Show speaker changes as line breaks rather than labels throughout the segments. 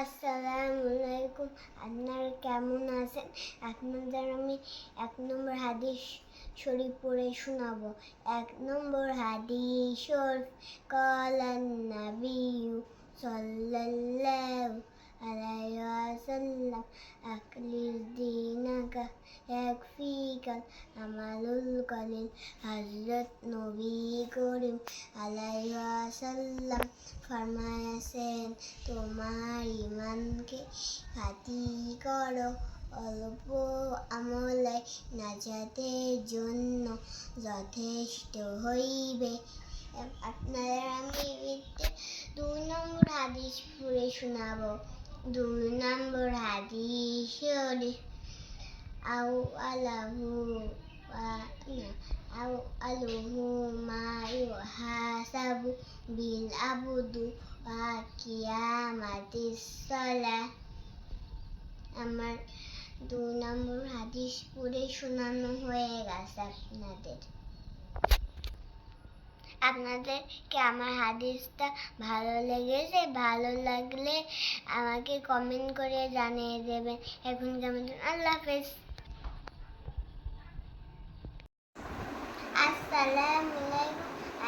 আসসালামু আলাইকুম। আপনারা কেমন আছেন? আপনাদের আমি এক নম্বর হাদিস শরীফ পড়ে শোনাবো। এক নম্বর হাদিস শরীফ, কলান নাবিউ সাল্লাল্লাহু ওয়াসাল্লাম আকলিস দিনাকা ইয়াকফিকাল আমালুল কলিল হযরত নবী করিম আলাইহি ওয়াসাল্লাম ফরমায়াছেন তোমার ইমানকে খাতি করো অল্প আমলে নাজাতের জন্য যথেষ্ট হইবে আপনাদের আমি দুই নম্বর হাদিস পড়ে শোনাবো দুই নম্বর হাদিস শরীফ আউ আলাহু আউ আলুহু মা ইউহাসাবু বিল আবুদু ওয়া কিয়ামাতিস সালাহ আমার দুই নম্বর হাদিস পড়ে শোনানো হয়ে গেছে আপনাদের আপনাদেরকে আমার হাদিসটা ভালো লেগেছে? ভালো লাগলে আমাকে কমেন্ট করে জানিয়ে দেবেন। এখন কেমন? আল্লাহ হাফেজ।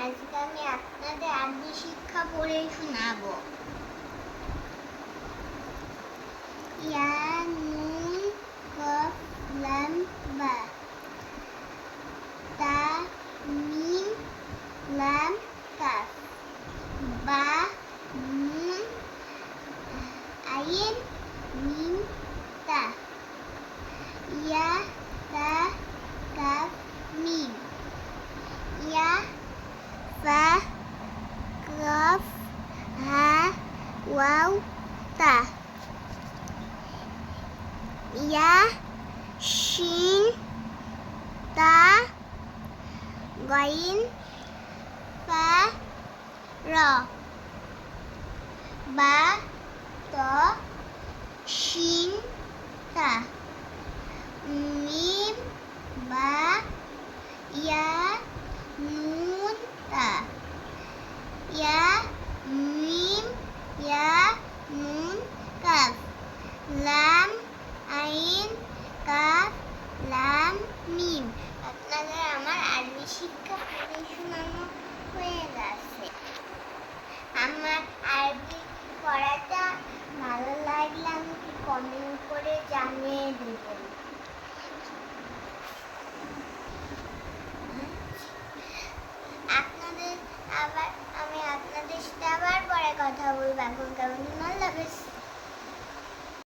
আজকে আমি আপনাদের আদি শিক্ষা পড়ে শোনাবো। ইয়া নুন কফ লাম বা তা মিম লাম কাফ বা নুন আইন মিম তা ইয়া তা কাফ মিম ইয়া ফা কফ হা ওয়াও তা ইয়া শিন তা গইন ফা র বা ত শিন তা মিম বা ইয়া নুন তা ইয়া মিম ইয়া নুন কাফ লাম আইন কাফ লাম মিম আপনাদের আমার আরবি শিক্ষা শোনানো হয়ে গেছে আমার আরবি পড়াটা ভালো লাগলে আমাকে কমেন্ট করে জানিয়ে দেবেন আপনাদের আবার আমি